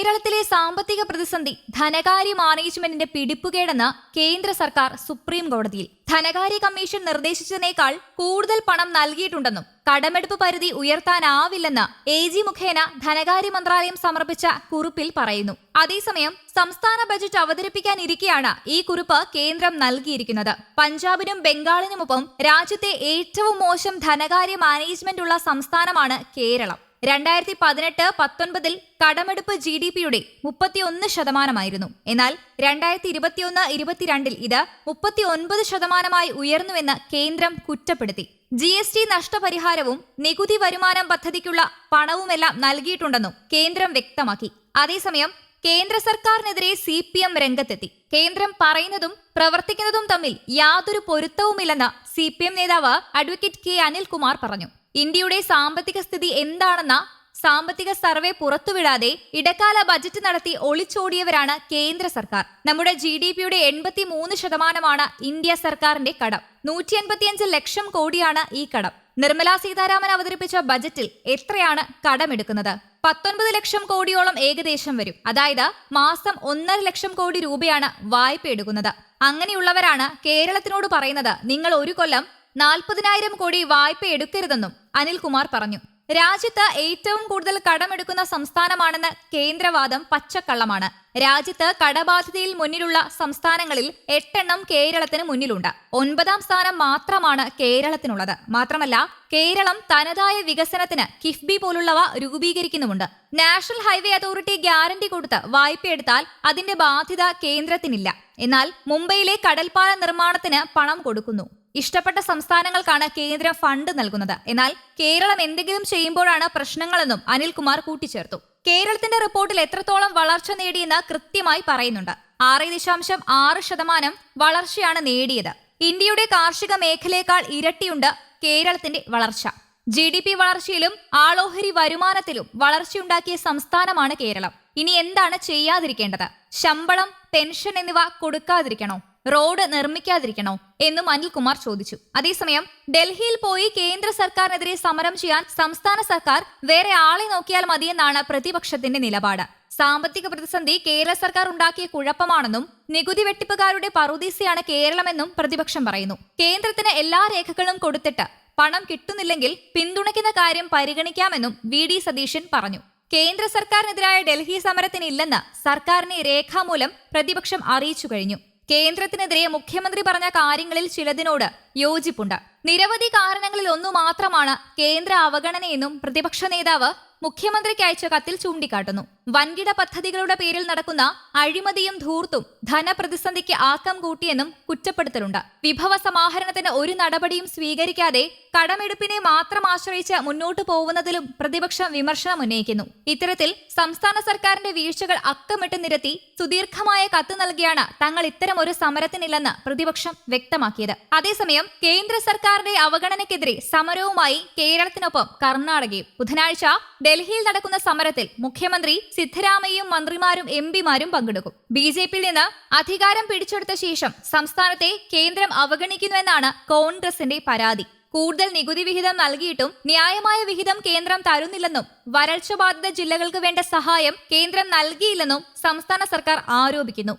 കേരളത്തിലെ സാമ്പത്തിക പ്രതിസന്ധി ധനകാര്യ മാനേജ്മെന്റിന്റെ പിടിപ്പുകേടെന്ന് കേന്ദ്ര സർക്കാർ സുപ്രീം കോടതിയിൽ. ധനകാര്യ കമ്മീഷൻ നിർദ്ദേശിച്ചതിനേക്കാൾ കൂടുതൽ പണം നൽകിയിട്ടുണ്ടെന്നും കടമെടുപ്പ് പരിധി ഉയർത്താനാവില്ലെന്ന് എ ജി മുഖേന ധനകാര്യ മന്ത്രാലയം സമർപ്പിച്ച കുറിപ്പിൽ പറയുന്നു. അതേസമയം സംസ്ഥാന ബജറ്റ് അവതരിപ്പിക്കാനിരിക്കെയാണ് ഈ കുറിപ്പ് കേന്ദ്രം നൽകിയിരിക്കുന്നത്. പഞ്ചാബിനും ബംഗാളിനുമൊപ്പം രാജ്യത്തെ ഏറ്റവും മോശം ധനകാര്യ മാനേജ്മെന്റുള്ള സംസ്ഥാനമാണ് കേരളം. രണ്ടായിരത്തി പതിനെട്ട് പത്തൊൻപതിൽ കടമെടുപ്പ് ജി ഡി പിയുടെ മുപ്പത്തിയൊന്ന് ശതമാനമായിരുന്നു. എന്നാൽ രണ്ടായിരത്തി ഇരുപത്തിയൊന്ന് ഇരുപത്തിരണ്ടിൽ ഇത് മുപ്പത്തി ഒൻപത് ശതമാനമായി ഉയർന്നുവെന്ന് കേന്ദ്രം കുറ്റപ്പെടുത്തി. ജി എസ് ടി നഷ്ടപരിഹാരവും നികുതി വരുമാനം പദ്ധതിക്കുള്ള പണവുമെല്ലാം നൽകിയിട്ടുണ്ടെന്നും കേന്ദ്രം വ്യക്തമാക്കി. അതേസമയം കേന്ദ്ര സർക്കാരിനെതിരെ സി പി എം രംഗത്തെത്തി. കേന്ദ്രം പറയുന്നതും പ്രവർത്തിക്കുന്നതും തമ്മിൽ യാതൊരു പൊരുത്തവുമില്ലെന്ന് സി പി എം നേതാവ് അഡ്വക്കേറ്റ് കെ അനിൽകുമാർ പറഞ്ഞു. ഇന്ത്യയുടെ സാമ്പത്തിക സ്ഥിതി എന്താണെന്ന സാമ്പത്തിക സർവേ പുറത്തുവിടാതെ ഇടക്കാല ബജറ്റ് നടത്തി ഒളിച്ചോടിയവരാണ് കേന്ദ്ര സർക്കാർ. നമ്മുടെ ജി ഡി പിയുടെ എൺപത്തി മൂന്ന് ശതമാനമാണ് ഇന്ത്യ സർക്കാരിന്റെ കടം. നൂറ്റി എൺപത്തിയഞ്ച് ലക്ഷം കോടിയാണ് ഈ കടം. നിർമ്മലാ സീതാരാമൻ അവതരിപ്പിച്ച ബജറ്റിൽ എത്രയാണ് കടമെടുക്കുന്നത്? പത്തൊൻപത് ലക്ഷം കോടിയോളം ഏകദേശം വരും. അതായത് മാസം ഒന്നര ലക്ഷം കോടി രൂപയാണ് വായ്പ എടുക്കുന്നത് അങ്ങനെയുള്ളവരാണ് കേരളത്തിനോട് പറയുന്നത് നിങ്ങൾ ഒരു കൊല്ലം നാൽപ്പതിനായിരം കോടി വായ്പ എടുക്കരുതെന്നും അനിൽകുമാർ പറഞ്ഞു. രാജ്യത്ത് ഏറ്റവും കൂടുതൽ കടമെടുക്കുന്ന സംസ്ഥാനമാണെന്ന് കേന്ദ്രവാദം പച്ചക്കള്ളമാണ്. രാജ്യത്ത് കടബാധ്യതയിൽ മുന്നിലുള്ള സംസ്ഥാനങ്ങളിൽ എട്ടെണ്ണം കേരളത്തിന് മുന്നിലുണ്ട്. ഒൻപതാം സ്ഥാനം മാത്രമാണ് കേരളത്തിനുള്ളത്. മാത്രമല്ല കേരളം തനതായ വികസനത്തിന് കിഫ്ബി പോലുള്ളവ രൂപീകരിക്കുന്നുമുണ്ട്. നാഷണൽ ഹൈവേ അതോറിറ്റി ഗ്യാരണ്ടി കൊടുത്ത് വായ്പയെടുത്താൽ അതിന്റെ ബാധ്യത കേന്ദ്രത്തിനില്ല. എന്നാൽ മുംബൈയിലെ കടൽപ്പാല നിർമ്മാണത്തിന് പണം കൊടുക്കുന്നു. ഇഷ്ടപ്പെട്ട സംസ്ഥാനങ്ങൾക്കാണ് കേന്ദ്രം ഫണ്ട് നൽകുന്നത്. എന്നാൽ കേരളം എന്തെങ്കിലും ചെയ്യുമ്പോഴാണ് പ്രശ്നങ്ങളെന്നും അനിൽകുമാർ കൂട്ടിച്ചേർത്തു. കേരളത്തിന്റെ റിപ്പോർട്ടിൽ എത്രത്തോളം വളർച്ച നേടിയെന്ന് കൃത്യമായി പറയുന്നുണ്ട്. ആറ് ദശാംശം ആറ് ശതമാനം വളർച്ചയാണ് നേടിയത്. ഇന്ത്യയുടെ കാർഷിക മേഖലയേക്കാൾ ഇരട്ടിയുണ്ട് കേരളത്തിന്റെ വളർച്ച. ജി ഡി പി വളർച്ചയിലും ആളോഹരി വരുമാനത്തിലും വളർച്ചയുണ്ടാക്കിയ സംസ്ഥാനമാണ് കേരളം. ഇനി എന്താണ് ചെയ്യാതിരിക്കേണ്ടത്? ശമ്പളം പെൻഷൻ എന്നിവ കൊടുക്കാതിരിക്കണോ? റോഡ് നിർമ്മിക്കാതിരിക്കണോ? എന്നും അനിൽകുമാർ ചോദിച്ചു. അതേസമയം ഡൽഹിയിൽ പോയി കേന്ദ്ര സർക്കാരിനെതിരെ സമരം ചെയ്യാൻ സംസ്ഥാന സർക്കാർ വേറെ ആളെ നോക്കിയാൽ മതിയെന്നാണ് പ്രതിപക്ഷത്തിന്റെ നിലപാട്. സാമ്പത്തിക പ്രതിസന്ധി കേരള സർക്കാർ ഉണ്ടാക്കിയ കുഴപ്പമാണെന്നും നികുതി വെട്ടിപ്പുകാരുടെ പറുദീസയാണ് കേരളമെന്നും പ്രതിപക്ഷം പറയുന്നു. കേന്ദ്രത്തിന് എല്ലാ രേഖകളും കൊടുത്തിട്ട് പണം കിട്ടുന്നില്ലെങ്കിൽ പിന്തുണയ്ക്കുന്ന കാര്യം പരിഗണിക്കാമെന്നും വി ഡി സതീശൻ പറഞ്ഞു. കേന്ദ്ര സർക്കാരിനെതിരായ ഡൽഹി സമരത്തിനില്ലെന്ന് സർക്കാരിനെ രേഖാമൂലം പ്രതിപക്ഷം അറിയിച്ചു കഴിഞ്ഞു. കേന്ദ്രത്തിനെതിരെ മുഖ്യമന്ത്രി പറഞ്ഞ കാര്യങ്ങളിൽ ചിലതിനോട് യോജിപ്പുണ്ട്. നിരവധി കാരണങ്ങളിൽ ഒന്നു മാത്രമാണ് കേന്ദ്ര അവഗണനയെന്നും പ്രതിപക്ഷ നേതാവ് മുഖ്യമന്ത്രിക്ക് അയച്ച കത്തിൽ ചൂണ്ടിക്കാട്ടുന്നു. വൻകിട പദ്ധതികളുടെ പേരിൽ നടക്കുന്ന അഴിമതിയും ധൂർത്തും ധനപ്രതിസന്ധിക്ക് ആക്കം കൂട്ടിയെന്നും കുറ്റപ്പെടുത്തലുണ്ട്. വിഭവ സമാഹരണത്തിന് ഒരു നടപടിയും സ്വീകരിക്കാതെ കടമെടുപ്പിനെ മാത്രം ആശ്രയിച്ച് മുന്നോട്ടു പോകുന്നതിലും പ്രതിപക്ഷം വിമർശനം ഉന്നയിക്കുന്നു. ഇത്തരത്തിൽ സംസ്ഥാന സർക്കാരിന്റെ വീഴ്ചകൾ അക്കമിട്ട് നിരത്തി സുദീർഘമായ കത്ത് നൽകിയാണ് തങ്ങൾ ഇത്തരം ഒരു സമരത്തിനില്ലെന്ന് പ്രതിപക്ഷം വ്യക്തമാക്കിയത്. അതേസമയം കേന്ദ്ര സർക്കാരിന്റെ അവഗണനയ്ക്കെതിരെ സമരവുമായി കേരളത്തിനൊപ്പം കർണാടകയും ബുധനാഴ്ച ഡൽഹിയിൽ നടക്കുന്ന സമരത്തിൽ മുഖ്യമന്ത്രി സിദ്ധരാമയ്യയും മന്ത്രിമാരും എം പിമാരും പങ്കെടുക്കും. ബി ജെ പിയിൽ നിന്ന് അധികാരം പിടിച്ചെടുത്ത ശേഷം സംസ്ഥാനത്തെ കേന്ദ്രം അവഗണിക്കുന്നുവെന്നാണ് കോൺഗ്രസിന്റെ പരാതി. കൂടുതൽ നികുതി വിഹിതം നൽകിയിട്ടും ന്യായമായ വിഹിതം കേന്ദ്രം തരുന്നില്ലെന്നും വരൾച്ച ബാധിത ജില്ലകൾക്ക് വേണ്ട സഹായം കേന്ദ്രം നൽകിയില്ലെന്നും സംസ്ഥാന സർക്കാർ ആരോപിക്കുന്നു.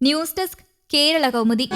News desk Kerala Kaumudi.